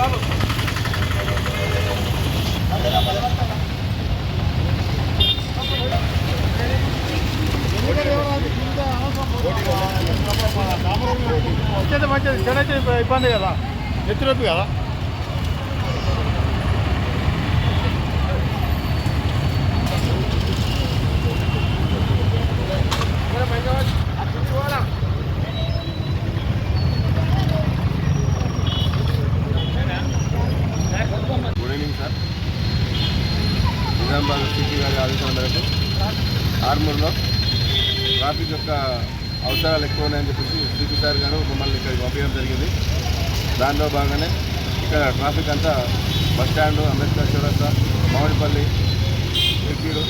బాబు. వచ్చేది మంచిది చెన్నైతే ఇబ్బంది కదా. ఎత్తురొప్పి కదా. నిజామాబాద్ సిటీ గారి ఆదేశాల మేరకు ఆర్మూర్లో ట్రాఫిక్ యొక్క అవసరాలు ఎక్కువ ఉన్నాయని చెప్పేసి సిపి సార్ గారు మమ్మల్ని ఇక్కడికి పంపించడం జరిగింది. దానిలో భాగంగానే ఇక్కడ ట్రాఫిక్ అంతా బస్ స్టాండ్ అంబేద్కర్ చౌరస్తా మామిడిపల్లి ఎక్కీడు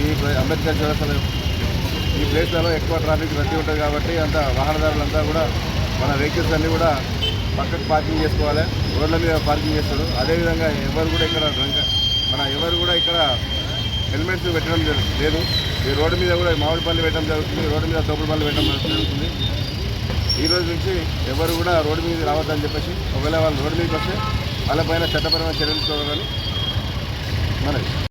ఈ అంబేద్కర్ చౌరస్తాలో ఈ ప్లేస్లలో ఎక్కువ ట్రాఫిక్ రద్దీ ఉంటుంది కాబట్టి అంత వాహనదారులంతా కూడా మన వెహికల్స్ అన్నీ కూడా పక్కకు పార్కింగ్ చేసుకోవాలి. రోడ్ల మీద పార్కింగ్ చేస్తారు. అదేవిధంగా ఎవరు కూడా ఇక్కడ డ్రంక్ మన ఎవరు కూడా ఇక్కడ హెల్మెట్స్ పెట్టడం లేదు. ఈ రోడ్డు మీద కూడా మామిడి పళ్ళు పెట్టడం జరుగుతుంది రోడ్డు మీద తోపుడుపల్లి పెట్టడం జరుగుతుంది. ఈ రోజు నుంచి ఎవరు కూడా రోడ్డు మీద రావద్దని చెప్పేసి ఒకవేళ వాళ్ళు రోడ్డు మీదకి వస్తే వాళ్ళపైన చట్టపరమైన చర్యలు చూడాలని మనది